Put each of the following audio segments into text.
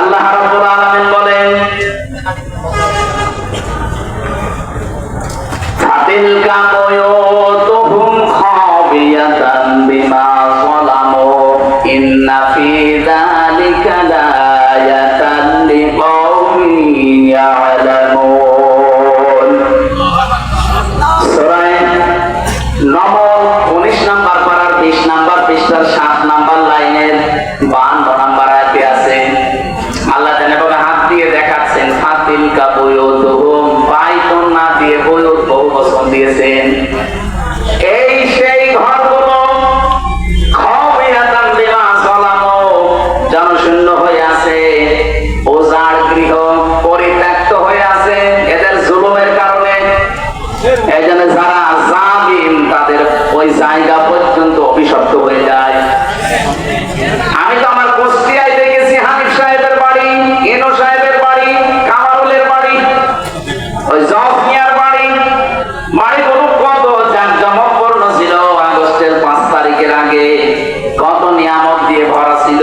আল্লাহ রাব্বুল আলামিন বলেন, ফাতিলকা বুয়ুতুহুম খাবিয়াতান বিমা যালামু, ইন্না ফি যালিকা লাআয়াতান লিকাওমিন ইয়ালামুন এই যারা জালিম, তাদের ওই জায়গা পর্যন্ত অভিশপ্ত হয়ে যায়। আমি তো আমার কুষ্টিয়ায় দেখেছি, হানিফ সাহেবের বাড়ি, ইনো সাহেবের বাড়ি, কামারুলের বাড়ি, ওই জফ মিয়ার বাড়ি। বাড়িগুলো কত? জাঁকজমকপূর্ণ ছিল। আগস্টের পাঁচ তারিখের আগে কত নিয়ামত দিয়ে ভরা ছিল?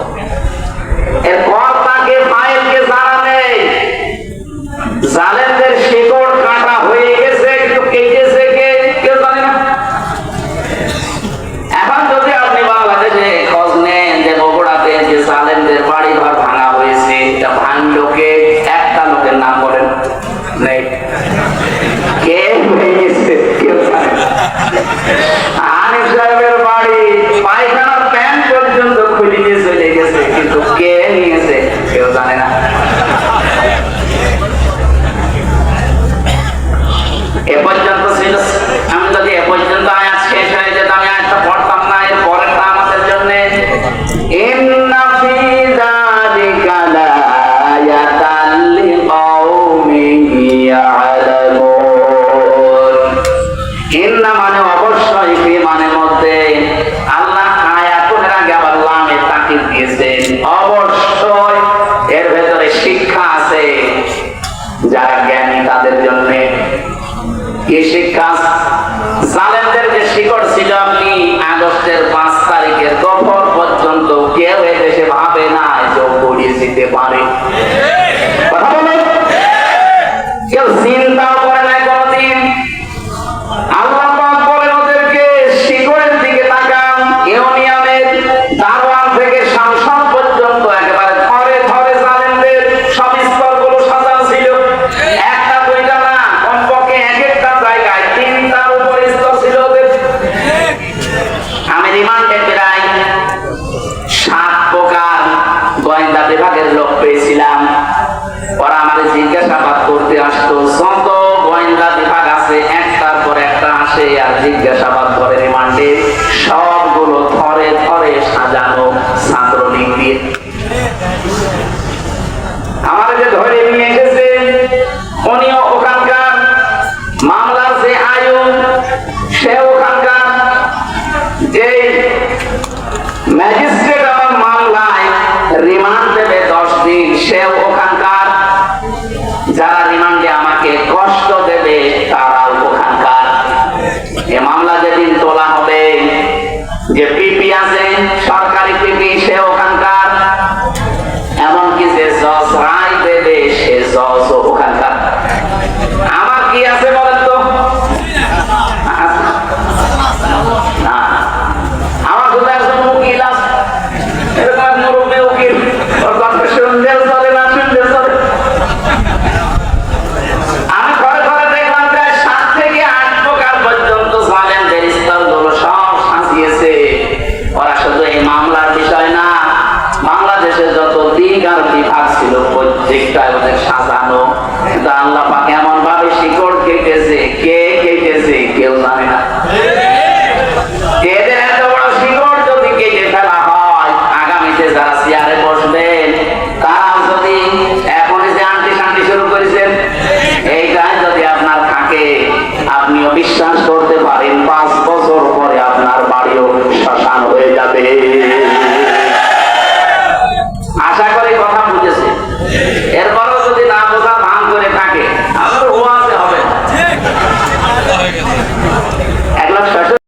এর ইন্না মানে অবশ্যই ফি মানে মধ্যে। আল্লাহ আয়াতুনের আগে আবার লামে তাকিদ দিয়েছেন। অবশ্যই এর ভেতরে শিক্ষা আছে। যারা জ্ঞানী তাদের জন্য কি শিক্ষা জালেমদের গোয়েন্দা বিভাগের লোক পেয়েছিলাম। ওরা আমাদের জিজ্ঞাসাবাদ করতে আসতো যত গোয়েন্দা বিভাগ আছে, একটার পর একটা আসে আর জিজ্ঞাসাবাদ করে রিমান্ডে। সবগুলো থরে থরে সাজানো ছাত্রলীগ দিয়ে। ধরে নিয়ে এসেছে পিপি আছে সরকারি পিপি সে বাংলার বিষয় না বাংলাদেশে যত দিন আর বিভাগ ছিল প্রত্যেকটা ওদের সাজানো। আল্লাহ পাক এমন ভাবে শিকড় কেটেছে, কে কেটেছে কেউ জানে না।